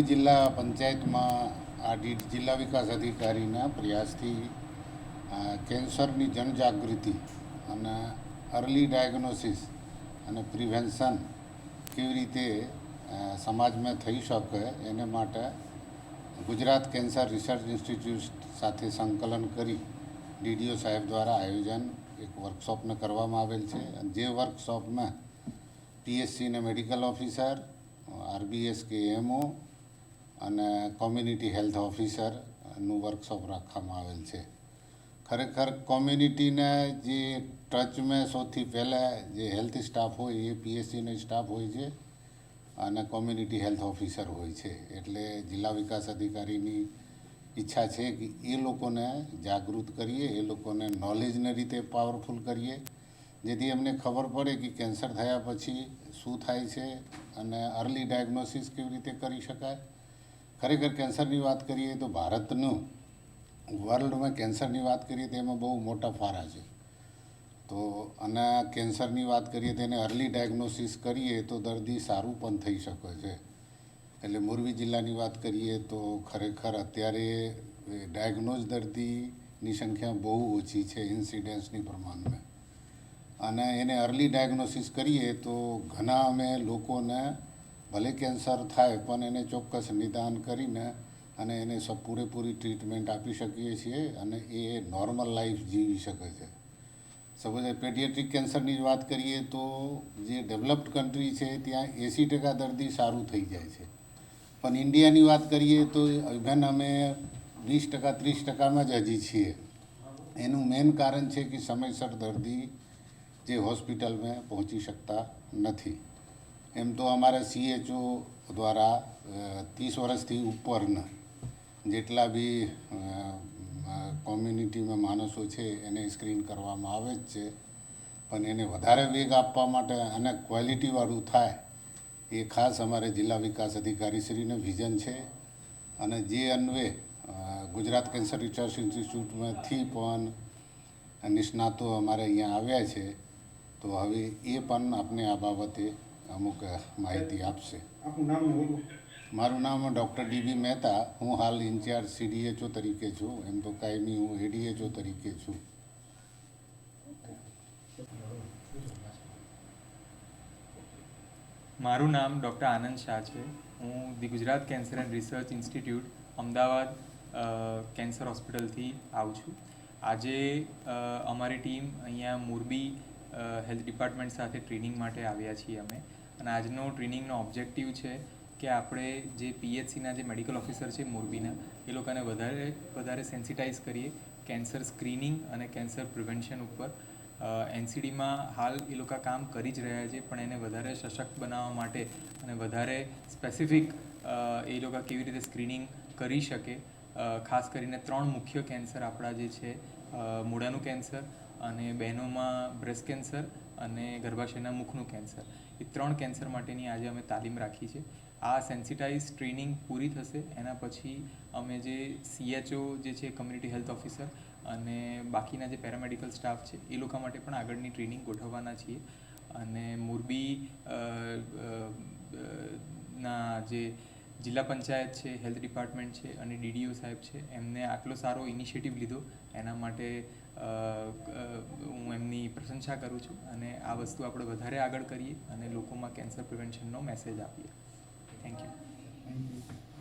જિલ્લા પંચાયતમાં આ જિલ્લા વિકાસ અધિકારીના પ્રયાસથી કેન્સરની જનજાગૃતિ અને અર્લી ડાયગ્નોસિસ અને પ્રિવેન્શન કેવી રીતે સમાજમાં થઈ શકે એને માટે ગુજરાત કેન્સર રિસર્ચ ઇન્સ્ટિટ્યૂટ સાથે સંકલન કરી ડીડીઓ સાહેબ દ્વારા આયોજન એક વર્કશોપને કરવામાં આવેલ છે. જે વર્કશોપમાં પીએસસીને મેડિકલ ઓફિસર, આરબીએસ કે એમઓ અને કોમ્યુનિટી હેલ્થ ઓફિસરનું વર્કશોપ રાખવામાં આવેલ છે. ખરેખર કોમ્યુનિટીને જે ટચમાં સૌથી પહેલાં જે હેલ્થ સ્ટાફ હોય, એ પીએસસીનો સ્ટાફ હોય છે અને કોમ્યુનિટી હેલ્થ ઓફિસર હોય છે. એટલે જિલ્લા વિકાસ અધિકારીની ઈચ્છા છે કે એ લોકોને જાગૃત કરીએ, એ લોકોને નોલેજને રીતે પાવરફુલ કરીએ, જેથી એમને ખબર પડે કે કેન્સર થયા પછી શું થાય છે અને અર્લી ડાયગ્નોસિસ કેવી રીતે કરી શકાય. ખરેખર કેન્સરની વાત કરીએ તો ભારતનું વર્લ્ડમાં કેન્સરની વાત કરીએ તો એમાં બહુ મોટા ફારા છે. તો અને કેન્સરની વાત કરીએ તો એને અર્લી ડાયગ્નોસિસ કરીએ તો દર્દી સારું પણ થઈ શકે છે. એટલે મોરબી જિલ્લાની વાત કરીએ તો ખરેખર અત્યારે ડાયગ્નોઝ દર્દીની સંખ્યા બહુ ઓછી છે ઇન્સિડન્સની પ્રમાણમાં. અને એને અર્લી ડાયગ્નોસિસ કરીએ તો ઘણા અમે લોકોને ભલે કેન્સર થાય, પણ એને ચોક્કસ નિદાન કરીને અને એને પૂરેપૂરી ટ્રીટમેન્ટ આપી શકીએ છીએ અને એ નોર્મલ લાઈફ જીવી શકે છે. સપોઝ પેડિયાટ્રિક કેન્સરની વાત કરીએ તો જે ડેવલપ્ડ કન્ટ્રી છે, ત્યાં એંસી ટકા દર્દી સારું થઈ જાય છે. પણ ઇન્ડિયાની વાત કરીએ તો ઇવન અમે વીસ ટકા, ત્રીસ ટકામાં જ હજી છીએ. એનું મેઇન કારણ છે કે સમયસર દર્દી જે હોસ્પિટલમાં પહોંચી શકતા નથી. એમ તો અમારા સીએચઓ દ્વારા ત્રીસ વર્ષથી ઉપરના જેટલા બી કોમ્યુનિટીમાં માણસો છે એને સ્ક્રીન કરવામાં આવે જ છે. પણ એને વધારે વેગ આપવા માટે અને ક્વોલિટીવાળું થાય એ ખાસ અમારે જિલ્લા વિકાસ અધિકારીશ્રીનું વિઝન છે. અને જે અન્વે ગુજરાત કેન્સર રિસર્ચ ઇન્સ્ટિટ્યૂટમાંથી પણ નિષ્ણાતો અમારે અહીંયા આવ્યા છે, તો હવે એ પણ આપને આ બાબતે અમુક માહિતી આપશે. આપનું નામ મારું નામ ડૉક્ટર ડીબી મહેતા. હું હાલ ઇન્ચાર્જ સીડીએચઓ તરીકે છું. એમ તો કાયમી હું એડીએચઓ તરીકે છું. મારું નામ ડૉક્ટર આનંદ શાહ છે. હું the Gujarat cancer and research institute Ahmedabad a, cancer હોસ્પિટલથી આવું છું. આજે અમારી ટીમ અહીંયા મોરબી હેલ્થ ડિપાર્ટમેન્ટ સાથે ટ્રેનિંગ માટે આવ્યા છીએ અમે. અને આજનો ટ્રેનિંગનો ઓબ્જેક્ટિવ છે કે આપણે જે પીએચસીના જે મેડિકલ ઓફિસર છે મોરબીના એ લોકોને વધારે વધારે સેન્સિટાઇઝ કરીએ કેન્સર સ્ક્રીનિંગ અને કેન્સર પ્રિવેન્શન ઉપર. એનસીડીમાં હાલ એ લોકો કામ કરી જ રહ્યા છે પણ એને વધારે સશક્ત બનાવવા માટે અને વધારે સ્પેસિફિક એ લોકો કેવી રીતે સ્ક્રીનિંગ કરી શકે. ખાસ કરીને ત્રણ મુખ્ય કેન્સર આપણા જે છે અ, મૂળાનું કેન્સર અને બહેનોમાં બ્રેસ્ટ કેન્સર અને ગર્ભાશયના મુખનું કેન્સર. એ ત્રણ કેન્સર માટેની આજે અમે તાલીમ રાખી છે. આ સેન્સિટાઇઝ ટ્રેનિંગ પૂરી થશે. એના પછી અમે જે સીએચઓ જે છે, કમ્યુનિટી હેલ્થ ઓફિસર અને બાકીના જે પેરામેડિકલ સ્ટાફ છે, એ લોકો માટે પણ આગળની ટ્રેનિંગ ગોઠવવાના છીએ. અને મોરબી ના જે જિલ્લા પંચાયત છે, હેલ્થ ડિપાર્ટમેન્ટ છે અને ડીડીઓ સાહેબ છે, એમને આટલો સારો ઇનિશિયેટિવ લીધો. એના માટે પ્રશંસા કરું છું અને આ વસ્તુ આપણે વધારે આગળ કરીએ અને લોકોમાં કેન્સર પ્રિવેન્શનનો મેસેજ આપીએ થેન્ક યુ થેન્ક you.